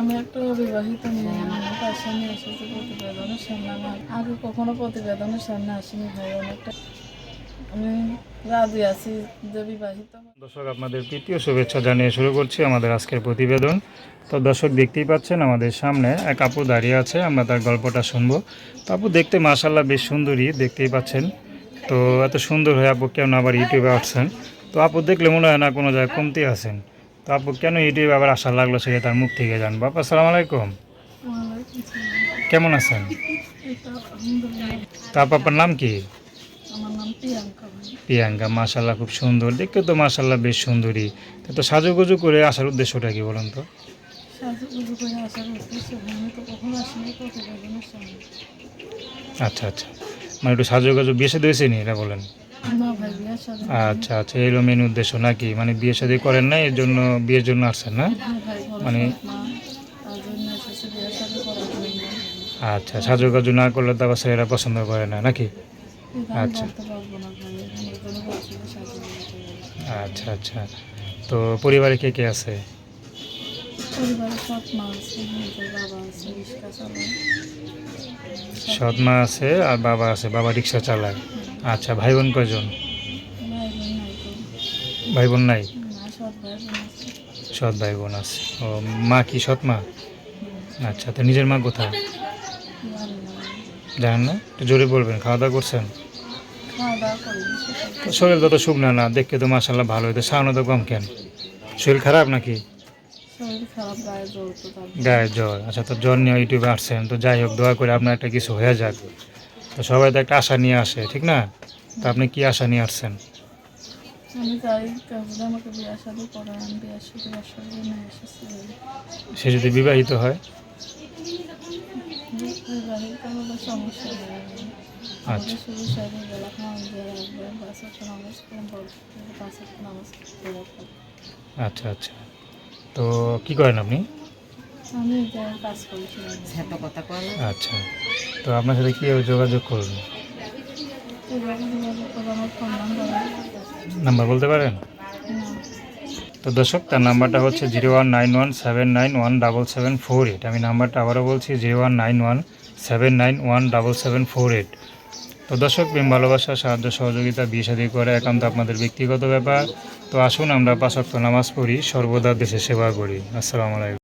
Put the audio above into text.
আমি একটা অবিবাহিত মেয়ে আমার পাশে নিয়ে এসেছি প্রতিবেদনের সামনে আমি আগে কখনো প্রতিবেদনের সামনে আসিনি ভাই অনেকটা আমি রাজি আছি যে বিবাহিত দর্শক আপনাদের তৃতীয় শুভেচ্ছা জানিয়ে শুরু করছি আমাদের আজকের প্রতিবেদন। তো দর্শক দেখতেই পাচ্ছেন আমাদের সামনে এক আপু দাঁড়িয়ে আছে আমরা তার গল্পটা শুনব। তো আপু দেখতে মাশাল্লাহ বেশ সুন্দরী দেখতেই পাচ্ছেন। তো এত সুন্দর হয়ে আপু কেন আবার ইউটিউবে আসছেন। তো আপু দেখলে মনে হয় না কোনো জায়গায় কমতি আছেন। তো আপু কেন ইউটিউবে আবার আসা লাগল সেটা তার মুখ থেকে জানব? আপু আসসালামু আলাইকুম। কেমন আছেন? তো আপু আপনার নাম কি? প্রিয়াঙ্কা মাশাল্লাহ খুব সুন্দর। দেখতে তো মাশাল্লাহ বেশ সুন্দরী। তা তো সাজুগুজু করে আসার উদ্দেশ্যটা কি বলুন তো? আচ্ছা আচ্ছা। মানে একটু সাজুগুজু সাথে হয়েছে নি এটা বলেন। না আচ্ছা আচ্ছা এই হলো মেন উদ্দেশ্য নাকি? মানে বিয়ে শাদী করেন না এর জন্য বিয়ের জন্য আসছেন না? মানে- আচ্ছা সাজুগুজু না করলে তো আবার ছেলেরা পছন্দ করে না নাকি? আচ্ছা। আচ্ছা আচ্ছা। তো পরিবারে কে কে আছে? সৎ মা আছে আর বাবা আছে বাবা রিক্সা চালায়। আচ্ছা ভাই বোন তো ভাই বোন নাই সৎ ভাই বোন আছে। ও মা কি সৎ মা? আচ্ছা তো নিজের মা কোথায়? জানেন না? একটু জোরে বলবেন খাওয়া দাওয়া করছেন? শরীর তত শুকনা না দেখতে তো মাসাল্লাহ ভালো। হইতো সাউন্ড তো কম কেন? শরীর খারাপ নাকি? গায়ে জ্বর। আচ্ছা তো জ্বর নিয়ে ইউটিউবে আসছেন তো যাই হোক দোয়া করে আপনার একটা কিছু হয়ে যাক। তো সবাই তো একটা আশা নিয়ে আসে ঠিক না? তো আপনি কি আশা নিয়ে আসছেন? আমি চাই কেউ আমাকে বিয়ে শাদি করে আমি বিয়ে শাদি বসার জন্য এসেছি। সে যদি বিবাহিত হয়? বিবাহিত হলে সমস্যা আচ্ছা। আমাদের শুধু সাইডে বেলা খাওয়ান দিয়ে রাখবে বাস নামাজ করলাম নামাজ আচ্ছা আচ্ছা। তো কি করেন আপনি? আমি কাজ আচ্ছা। তো আপনার সাথে কীভাবে যোগাযোগ করবেন নাম্বার বলতে পারেন? তো দর্শক, তার নাম্বারটা হচ্ছে zero one nine one seven nine one double seven four eight. আমি নাম্বারটা আবারও বলছি, zero one nine one seven nine one double seven four eight. তো দর্শক, প্রেম, ভালোবাসা, সাহায্য, সহযোগিতা, বিয়ে শাদী করে একান্ত আপনাদের ব্যক্তিগত ব্যাপার। তো আসুন, আমরা পাঁচক্ত নামাজ পড়ি, সর্বদা দেশে সেবা করি। আসসালামু আলাইকুম।